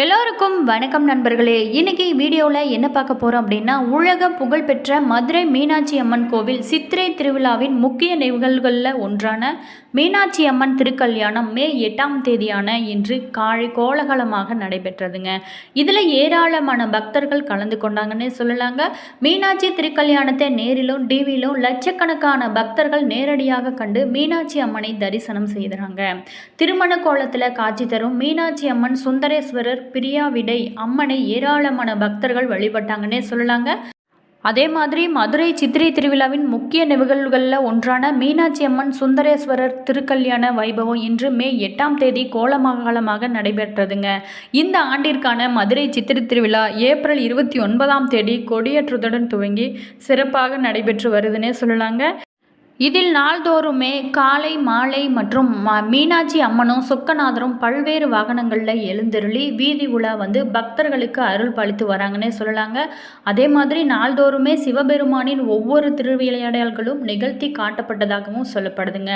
எல்லோருக்கும் வணக்கம் நண்பர்களே. இன்னைக்கு வீடியோவில் என்ன பார்க்க போகிறோம் அப்படின்னா உலக புகழ்பெற்ற மதுரை மீனாட்சி அம்மன் கோவில் சித்திரை திருவிழாவின் முக்கிய நிகழ்வுகளில் ஒன்றான மீனாட்சி அம்மன் திருக்கல்யாணம் மே எட்டாம் தேதியான இன்று காலை கோலகலமாக நடைபெற்றதுங்க. இதில் ஏராளமான பக்தர்கள் கலந்து கொண்டாங்கன்னே சொல்லலாங்க. மீனாட்சி திருக்கல்யாணத்தை நேரிலும் டிவியிலும் லட்சக்கணக்கான பக்தர்கள் நேரடியாக கண்டு மீனாட்சி அம்மனை தரிசனம் செய்கிறாங்க. திருமண கோலத்தில் காட்சி தரும் மீனாட்சி அம்மன் சுந்தரேஸ்வரர் பிரியாவிடை அம்மனை ஏராளமான பக்தர்கள் வழிபட்டாங்கன்னே சொல்லலாங்க. அதே மாதிரி மதுரை சித்திரை திருவிழாவின் முக்கிய நிகழ்வுகளில் ஒன்றான மீனாட்சி அம்மன் சுந்தரேஸ்வரர் திருக்கல்யாண வைபவம் இன்று மே எட்டாம் தேதி கோலமங்கலமாக நடைபெற்றதுங்க. இந்த ஆண்டிற்கான மதுரை சித்திரை திருவிழா ஏப்ரல் இருபத்தி ஒன்பதாம் தேதி கொடியேற்றத்துடன் துவங்கி சிறப்பாக நடைபெற்று வருதுன்னே சொல்லலாங்க. இதில் நாள்தோறுமே காலை மாலை மற்றும் மீனாட்சி அம்மனும் சொக்கநாதரும் பல்வேறு வாகனங்களில் எழுந்தருளி வீதி உலா வந்து பக்தர்களுக்கு அருள் பாலித்து வராங்கன்னே சொல்லலாங்க. அதே மாதிரி நாள்தோறுமே சிவபெருமானின் ஒவ்வொரு திருவிளையாடல்களும் நிகழ்த்தி காட்டப்பட்டதாகவும் சொல்லப்படுதுங்க.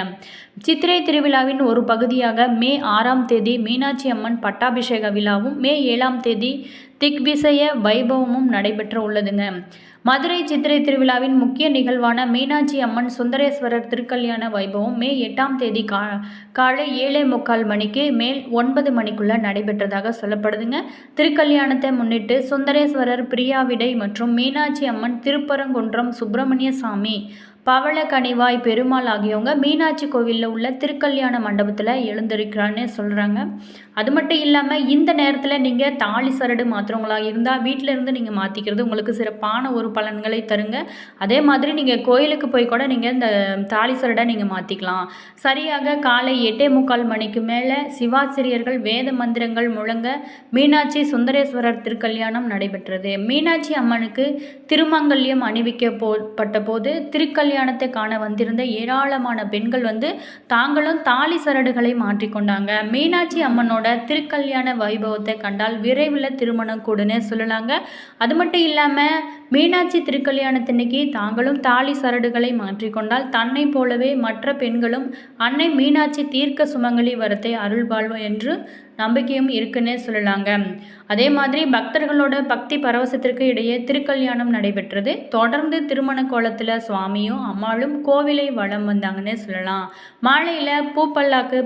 சித்திரை திருவிழாவின் ஒரு பகுதியாக மே ஆறாம் தேதி மீனாட்சி அம்மன் பட்டாபிஷேக விழாவும் மே ஏழாம் தேதி திக்விசய வைபவமும் நடைபெற்ற உள்ளதுங்க. மதுரை சித்திரை திருவிழாவின் முக்கிய நிகழ்வான மீனாட்சி அம்மன் சுந்தரேஸ்வரர் திருக்கல்யாண வைபவம் மே எட்டாம் தேதி கா காலை ஏழே முக்கால் மணிக்கு மேல் ஒன்பது மணிக்குள்ள நடைபெற்றதாக சொல்லப்படுதுங்க. திருக்கல்யாணத்தை முன்னிட்டு சுந்தரேஸ்வரர் பிரியாவிடை மற்றும் மீனாட்சி அம்மன் திருப்பரங்குன்றம் சுப்பிரமணிய சாமி பவள கனிவாய் பெருமாள் ஆகியவங்க மீனாட்சி கோவிலில் உள்ள திருக்கல்யாண மண்டபத்தில் எழுந்திருக்கிறான்னு சொல்கிறாங்க அது மட்டும் இல்லாமல் இந்த நேரத்தில் நீங்கள் தாலி சரடு மாற்றுறவங்களா இருந்தால் வீட்டில் இருந்து நீங்கள் மாற்றிக்கிறது உங்களுக்கு சிறப்பான ஒரு பலன்களை தருங்க. அதே மாதிரி நீங்கள் கோயிலுக்கு போய் கூட நீங்கள் இந்த தாலி சரடை நீங்கள் மாற்றிக்கலாம் சரியாக காலை எட்டே முக்கால் மணிக்கு மேலே சிவாசிரியர்கள் வேத மந்திரங்கள் முழங்க மீனாட்சி சுந்தரேஸ்வரர் திருக்கல்யாணம் நடைபெற்றது. மீனாட்சி அம்மனுக்கு திருமங்கல்யம் அணிவிக்க போப்பட்ட போது கல்யாணத்தை காண வந்திருந்த ஏராளமான பெண்கள் வந்து தாங்களும் தாலி சரடுகளை மாற்றிக்கொண்டாங்க மீனாட்சி அம்மனோட திருக்கல்யாண வைபவத்தை கண்டால் விரைவில் திருமணம் கூடுன்னு சொல்லலாங்க. அது மட்டும் இல்லாமல் மீனாட்சி திருக்கல்யாணத்தன்னைக்கு தாங்களும் தாலி சரடுகளை மாற்றிக்கொண்டால் தன்னை போலவே மற்ற பெண்களும் அன்னை மீனாட்சி தீர்க்க சுமங்கலி வரத்தை அருள்பாள்வோம் என்று நம்பிக்கையும் இருக்குன்னே சொல்லலாங்க. அதே மாதிரி பக்தர்களோட பக்தி பரவசத்திற்கு இடையே திருக்கல்யாணம் நடைபெற்றது. தொடர்ந்து திருமண கோலத்தில் சுவாமியும் அம்மாளும் கோவிலை வளம் வந்தாங்கன்னே சொல்லலாம். மாலையில் பூப்பல்லாக்கு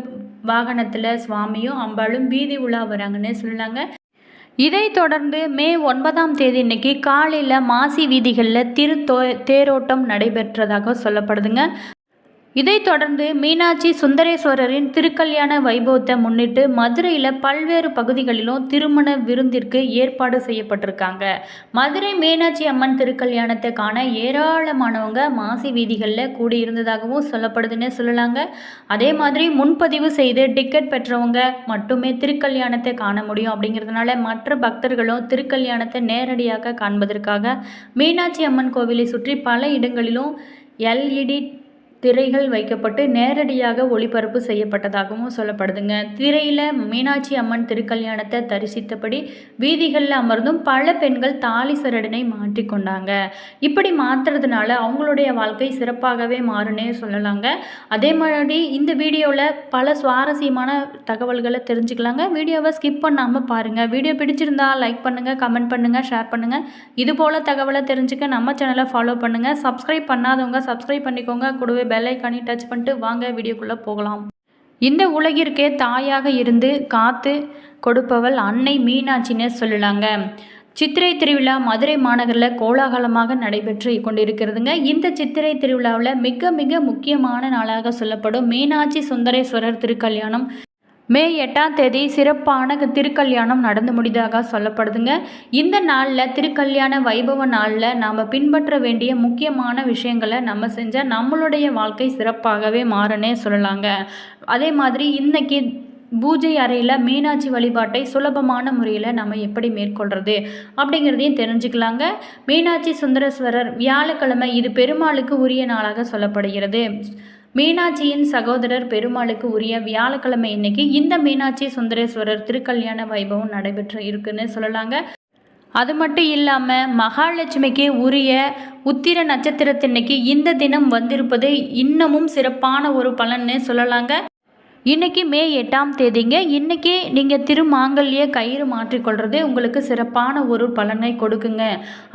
வாகனத்தில் சுவாமியும் அம்பாளும் வீதி உலா வராங்கன்னே சொல்லலாங்க. இதைத் தொடர்ந்து மே ஒன்பதாம் தேதி இன்னைக்கு காலையில் மாசி வீதிகளில் திரு தேரோட்டம் நடைபெற்றதாக சொல்லப்படுதுங்க. இதைத் தொடர்ந்து மீனாட்சி சுந்தரேஸ்வரரின் திருக்கல்யாண வைபவத்தை முன்னிட்டு மதுரையில் பல்வேறு பகுதிகளிலும் திருமண விருந்திற்கு ஏற்பாடு செய்யப்பட்டிருக்காங்க. மதுரை மீனாட்சி அம்மன் திருக்கல்யாணத்தை காண ஏராளமானவங்க மாசி வீதிகளில் கூடியிருந்ததாகவும் சொல்லப்படுதுன்னே சொல்லலாங்க. அதே மாதிரி முன்பதிவு செய்து டிக்கெட் பெற்றவங்க மட்டுமே திருக்கல்யாணத்தை காண முடியும் அப்படிங்கிறதுனால மற்ற பக்தர்களும் திருக்கல்யாணத்தை நேரடியாக காண்பதற்காக மீனாட்சி அம்மன் கோவிலை சுற்றி பல இடங்களிலும் எல்இடி திரைகள் வைக்கப்பட்டு நேரடியாக ஒளிபரப்பு செய்யப்பட்டதாகவும் சொல்லப்படுதுங்க. திரையில் மீனாட்சி அம்மன் திருக்கல்யாணத்தை தரிசித்தபடி வீதிகளில் அமர்ந்தும் பல பெண்கள் தாலி சரடினை மாற்றிக்கொண்டாங்க இப்படி மாற்றுறதுனால அவங்களுடைய வாழ்க்கை சிறப்பாகவே மாறுனே சொல்லலாங்க. அதே மாதிரி இந்த வீடியோவில் பல சுவாரஸ்யமான தகவல்களை தெரிஞ்சுக்கலாங்க. வீடியோவை ஸ்கிப் பண்ணாமல் பாருங்கள் வீடியோ பிடிச்சிருந்தா லைக் பண்ணுங்கள் கமெண்ட் பண்ணுங்கள் ஷேர் பண்ணுங்கள் இது போல் தகவலை தெரிஞ்சுக்க நம்ம சேனலை ஃபாலோ பண்ணுங்கள் சப்ஸ்கிரைப் பண்ணாதவங்க சப்ஸ்கிரைப் பண்ணிக்கோங்க. கூடவே பெல்லைக்கானி டச் பண்ணிட்டு வாங்க வீடியோக்குள்ளே போகலாம். இந்த உலகிற்கே தாயாக இருந்து காத்து கொடுப்பவள் அன்னை மீனாட்சினே சொல்லலாங்க சித்திரை திருவிழா மதுரை மாநகரில் கோலாகலமாக நடைபெற்று கொண்டிருக்கிறதுங்க. இந்த சித்திரை திருவிழாவில் மிக மிக முக்கியமான நாளாக சொல்லப்படும் மீனாட்சி சுந்தரேஸ்வரர் திருக்கல்யாணம். மே எட்டாம் தேதி சிறப்பான திருக்கல்யாணம் நடந்து முடிந்ததாக சொல்லப்படுதுங்க. இந்த நாளில் திருக்கல்யாண வைபவ நாளில் நாம் பின்பற்ற வேண்டிய முக்கியமான விஷயங்களை நம்ம செஞ்சால் நம்மளுடைய வாழ்க்கை சிறப்பாகவே மாறுனே சொல்லலாங்க. அதே மாதிரி இன்னைக்கு பூஜை அறையில் மீனாட்சி வழிபாட்டை சுலபமான முறையில் நம்ம எப்படி மேற்கொள்கிறது அப்படிங்கிறதையும் தெரிஞ்சுக்கலாங்க. மீனாட்சி சுந்தரேஸ்வரர் வியாழக்கிழமை இது பெருமாளுக்கு உரிய நாளாக சொல்லப்படுகிறது. மீனாட்சியின் சகோதரர் பெருமாளுக்கு உரிய வியாழக்கிழமை இன்னைக்கு இந்த மீனாட்சி சுந்தரேஸ்வரர் திருக்கல்யாண வைபவம் நடைபெற்று இருக்குன்னு சொல்லலாங்க. அது மட்டும் இல்லாமல் மகாலட்சுமிக்கு உரிய உத்திர நட்சத்திரத்தின்னைக்கு இந்த தினம் வந்திருப்பது இன்னமும் சிறப்பான ஒரு பலன்னு சொல்லலாங்க. இன்றைக்கி மே எட்டாம் தேதிங்க. இன்றைக்கி நீங்கள் திருமாங்கல்ய கயிறு மாற்றிக்கொள்கிறது உங்களுக்கு சிறப்பான ஒரு பலனை கொடுக்குங்க.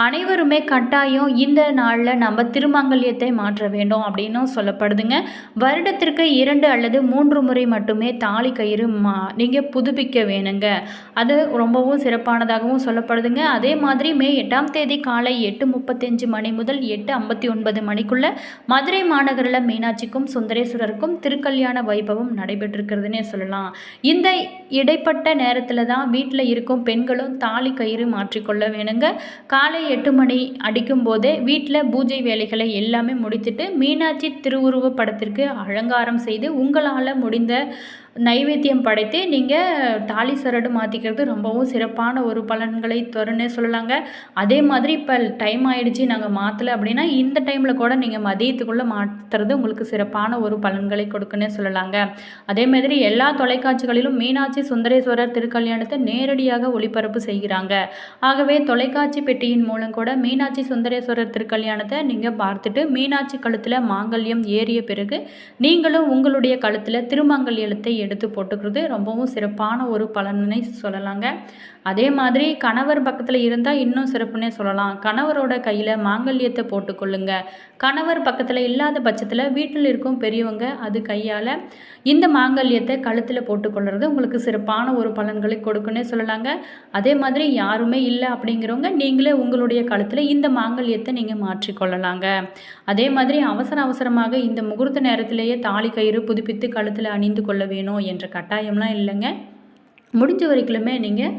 அனைவருமே கட்டாயம் இந்த நாளில் நம்ம திருமாங்கல்யத்தை மாற்ற வேண்டும் அப்படின்னும் சொல்லப்படுதுங்க. வருடத்திற்கு இரண்டு அல்லது மூன்று முறை மட்டுமே தாலி கயிறு மா நீங்கள் புதுப்பிக்க வேணுங்க. அது ரொம்பவும் சிறப்பானதாகவும் சொல்லப்படுதுங்க. அதே மாதிரி மே எட்டாம் தேதி காலை எட்டு முப்பத்தஞ்சு மணி முதல் எட்டு ஐம்பத்தி ஒன்பது மணிக்குள்ளே மதுரை மாநகரில் மீனாட்சிக்கும் சுந்தரேஸ்வரருக்கும் திருக்கல்யாண வைபவம் நடைபெற்றிருக்கிறதுனே சொல்லலாம். இந்த இடைப்பட்ட நேரத்தில் தான் வீட்டில் இருக்கும் பெண்களும் தாலி கயிறு மாற்றிக்கொள்ள வேணுங்க. காலை எட்டு மணி அடிக்கும் போதே வீட்டில் பூஜை வேலைகளை எல்லாமே முடித்துட்டு மீனாட்சி திருவுருவ படத்திற்கு அலங்காரம் செய்து உங்களால் முடிந்த நைவேத்தியம் படைத்து நீங்கள் தாலி சரடு மாற்றிக்கிறது ரொம்பவும் சிறப்பான ஒரு பலன்களை தரும்னே சொல்லலாங்க. அதே மாதிரி இப்போ டைம் ஆகிடுச்சு நாங்கள் மாற்றலை அப்படின்னா இந்த டைமில் கூட நீங்கள் மதியத்துக்குள்ளே மாற்றுறது உங்களுக்கு சிறப்பான ஒரு பலன்களை கொடுக்குன்னே சொல்லலாங்க. அதே மாதிரி எல்லா தொலைக்காட்சிகளிலும் மீனாட்சி சுந்தரேஸ்வரர் திருக்கல்யாணத்தை நேரடியாக ஒளிபரப்பு செய்கிறாங்க. ஆகவே தொலைக்காட்சி பெட்டியின் மூலம் கூட மீனாட்சி சுந்தரேஸ்வரர் திருக்கல்யாணத்தை நீங்கள் பார்த்துட்டு மீனாட்சி கழுத்தில் மாங்கல்யம் ஏறிய பிறகு நீங்களும் உங்களுடைய கழுத்தில் திருமாங்கல்யத்தை எடுத்து போட்டுக்கிறது ரொம்பவும் சிறப்பான ஒரு பலனை சொல்லலாங்க. அதே மாதிரி கணவர் பக்கத்தில் இருந்தால் இன்னும் சிறப்புன்னே சொல்லலாம். கணவரோட கையில் மாங்கல்யத்தை போட்டுக்கொள்ளுங்க. கணவர் பக்கத்தில் இல்லாத பட்சத்தில் வீட்டில் இருக்கும் பெரியவங்க அது கையால் இந்த மாங்கல்யத்தை கழுத்தில் போட்டுக்கொள்கிறது உங்களுக்கு சிறப்பான ஒரு பலன்களை கொடுக்குன்னே சொல்லலாங்க. அதே மாதிரி யாருமே இல்லை அப்படிங்கிறவங்க நீங்களே உங்களுடைய கழுத்தில் இந்த மாங்கல்யத்தை நீங்கள் மாற்றிக்கொள்ளலாங்க. அதே மாதிரி அவசர அவசரமாக இந்த முகூர்த்த நேரத்திலேயே தாலி கயிறு புதுப்பித்து கழுத்தில் அணிந்து கொள்ள வேணும் என்ற கட்டாயம்லாம் இல்லைங்க. முடிஞ்ச வரைக்குமே நீங்கள்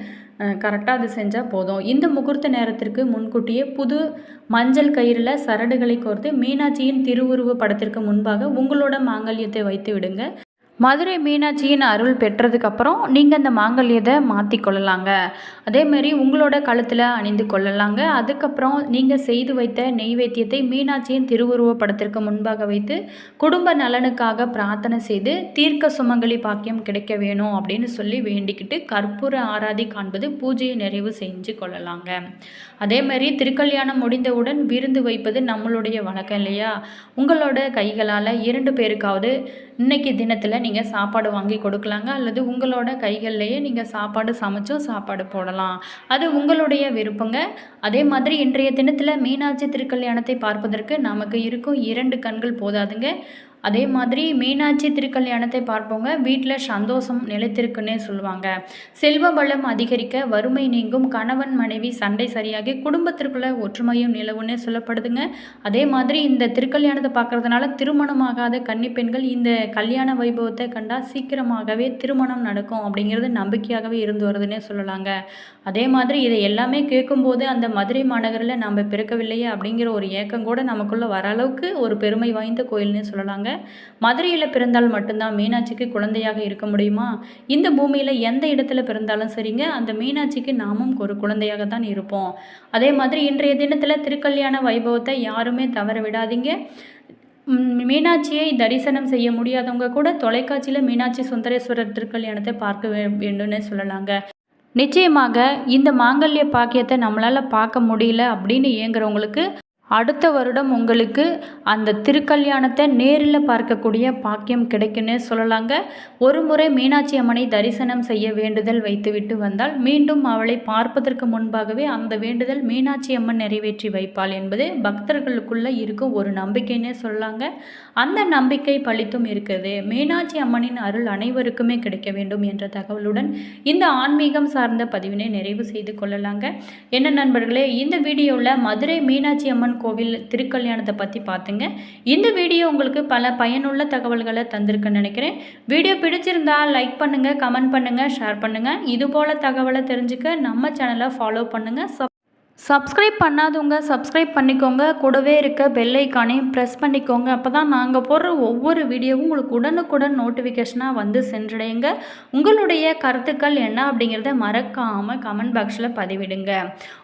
கரெக்டாக அது செஞ்சால் போதும். இந்த முகூர்த்த நேரத்திற்கு முன்கூட்டியே புது மஞ்சள் கயிறில் சரடுகளை கோர்த்து மீனாட்சியின் திருவுருவ படத்திற்கு முன்பாக உங்களோட மாங்கல்யத்தை வைத்து விடுங்க. மதுரை மீனாட்சியின் அருள் பெற்றதுக்கப்புறம் நீங்கள் அந்த மாங்கல்யத்தை மாற்றி கொள்ளலாங்க. அதேமாரி உங்களோட கழுத்தில் அணிந்து கொள்ளலாங்க. அதுக்கப்புறம் நீங்கள் செய்து வைத்த நெய்வேத்தியத்தை மீனாட்சியின் திருவுருவப்படத்திற்கு முன்பாக வைத்து குடும்ப நலனுக்காக பிரார்த்தனை செய்து தீர்க்க சுமங்கலி பாக்கியம் கிடைக்க வேணும் அப்படின்னு சொல்லி வேண்டிக்கிட்டு கற்பூர ஆராதி காண்பது பூஜையை நிறைவு செஞ்சு கொள்ளலாங்க. அதேமாரி திருக்கல்யாணம் முடிந்தவுடன் விருந்து வைப்பது நம்மளுடைய வழக்கம் இல்லையா? உங்களோட கைகளால் இரண்டு பேருக்காவது இன்னைக்கு தினத்தில் நீங்கள் சாப்பாடு வாங்கி கொடுக்கலாங்க அல்லது உங்களோட கைகள்லையே நீங்கள் சாப்பாடு சமைச்சும் சாப்பாடு போடலாம். அது உங்களுடைய விருப்பங்க. அதே மாதிரி இன்றைய தினத்தில் மீனாட்சி திருக்கல்யாணத்தை பார்ப்பதற்கு நமக்கு இருக்கும் இரண்டு கண்கள் போதாதுங்க. அதே மாதிரி மீனாட்சி திருக்கல்யாணத்தை பார்ப்போங்க. வீட்டில் சந்தோஷம் நிலைத்திருக்குன்னே சொல்லுவாங்க. செல்வ வளம் அதிகரிக்க வறுமை நீங்கும். கணவன் மனைவி சண்டை சரியாகி குடும்பத்திற்குள்ள ஒற்றுமையும் நிலவுன்னே சொல்லப்படுதுங்க. அதே மாதிரி இந்த திருக்கல்யாணத்தை பார்க்கறதுனால திருமணமாகாத கன்னி பெண்கள் இந்த கல்யாண வைபவத்தை கண்டால் சீக்கிரமாகவே திருமணம் நடக்கும் அப்படிங்கிறது நம்பிக்கையாகவே இருந்து வருதுன்னே சொல்லலாங்க. அதே மாதிரி இதை எல்லாமே கேட்கும்போது அந்த மதுரை மாநகரில் நம்ம பிறக்கவில்லையே அப்படிங்கிற ஒரு ஏக்கம் கூட நமக்குள்ளே வர அளவுக்கு ஒரு பெருமை வாய்ந்த கோயில்னே சொல்லலாங்க. மதுரையில் பிறந்தால் மட்டும்தான் மீனாட்சிக்கு குழந்தையாக இருக்க முடியுமா? இந்த பூமியில் எந்த இடத்துல பிறந்தாலும் சரிங்க அந்த மீனாட்சிக்கு நாமும் ஒரு குழந்தையாக தான் இருப்போம். அதே மாதிரி இன்றைய தினத்தில் திருக்கல்யாண வைபவத்தை யாருமே தவற விடாதீங்க. மீனாட்சியை தரிசனம் செய்ய முடியாதவங்க கூட தொலைக்காட்சியில் மீனாட்சி சுந்தரேஸ்வரர் திருக்கல்யாணத்தை பார்க்க வேண்டும்னு சொல்லலாங்க. நிச்சயமாக இந்த மாங்கல்ய பாக்கியத்தை நம்மளால் பார்க்க முடியல அப்படின்னு ஏங்குறவங்களுக்கு அடுத்த வருடம் உங்களுக்கு அந்த திருக்கல்யாணத்தை நேரில் பார்க்கக்கூடிய பாக்கியம் கிடைக்குன்னு சொல்லலாங்க. ஒரு முறை மீனாட்சி அம்மனை தரிசனம் செய்ய வேண்டுதல் வைத்துவிட்டு வந்தால் மீண்டும் அவளை பார்ப்பதற்கு முன்பாகவே அந்த வேண்டுதல் மீனாட்சி அம்மன் நிறைவேற்றி வைப்பாள் என்பது பக்தர்களுக்குள்ளே இருக்கும் ஒரு நம்பிக்கைன்னே சொல்லலாங்க. அந்த நம்பிக்கை பழித்தும் இருக்குது மீனாட்சி அம்மனின் அருள் அனைவருக்குமே கிடைக்க வேண்டும் என்ற தகவலுடன் இந்த ஆன்மீகம் சார்ந்த பதிவினை நிறைவு செய்து கொள்ளலாங்க. என்ன நண்பர்களே இந்த வீடியோவில் மதுரை மீனாட்சி அம்மன் கோவில் திருக்கல்யாணத்தை பற்றி பார்த்துங்க இந்த வீடியோ உங்களுக்கு பல பயனுள்ள தகவல்களை தந்திருக்குன்னு நினைக்கிறேன். வீடியோ பிடிச்சிருந்தா லைக் பண்ணுங்கள் கமெண்ட் பண்ணுங்கள் ஷேர் பண்ணுங்கள் இதுபோல் தகவலை தெரிஞ்சுக்க நம்ம சேனலை ஃபாலோ பண்ணுங்கள் சப் சப்ஸ்கிரைப் பண்ணாதவங்க சப்ஸ்கிரைப் பண்ணிக்கோங்க. கூடவே இருக்க பெல் ஐக்கானையும் ப்ரெஸ் பண்ணிக்கோங்க. அப்போ தான் நாங்கள் போடுற ஒவ்வொரு வீடியோவும் உங்களுக்கு உடனுக்குடன் நோட்டிஃபிகேஷனாக வந்து சென்றடையுங்க உங்களுடைய கருத்துக்கள் என்ன அப்படிங்கிறத மறக்காமல் கமெண்ட் பாக்ஸில் பதிவிடுங்க.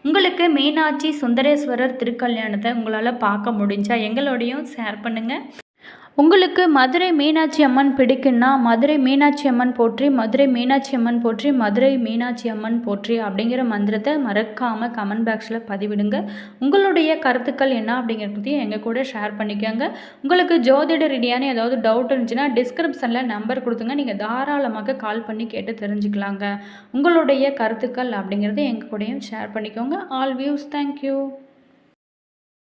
உங்களுக்கு மீனாட்சி சுந்தரேஸ்வரர் திருக்கல்யாணத்தை உங்களால் பார்க்க முடிஞ்சால் எங்களோடையும் ஷேர் பண்ணுங்கள் உங்களுக்கு மதுரை மீனாட்சி அம்மன் பிடிக்குன்னா மதுரை மீனாட்சி அம்மன் போற்றி மதுரை மீனாட்சி அம்மன் போற்றி மதுரை மீனாட்சி அம்மன் போற்றி அப்படிங்கிற மந்திரத்தை மறக்காமல் கமெண்ட் பாக்ஸில் பதிவிடுங்க. உங்களுடைய கருத்துக்கள் என்ன அப்படிங்கிறதையும் எங்கள் கூட ஷேர் பண்ணிக்கோங்க. உங்களுக்கு ஜோதிட ரீதியான ஏதாவது டவுட் இருந்துச்சுன்னா டிஸ்கிரிப்ஷனில் நம்பர் கொடுத்துங்க. நீங்கள் தாராளமாக கால் பண்ணி கேட்டு தெரிஞ்சுக்கலாங்க. உங்களுடைய கருத்துக்கள் அப்படிங்கிறத எங்கள் கூடயும் ஷேர் பண்ணிக்கோங்க. All views thank you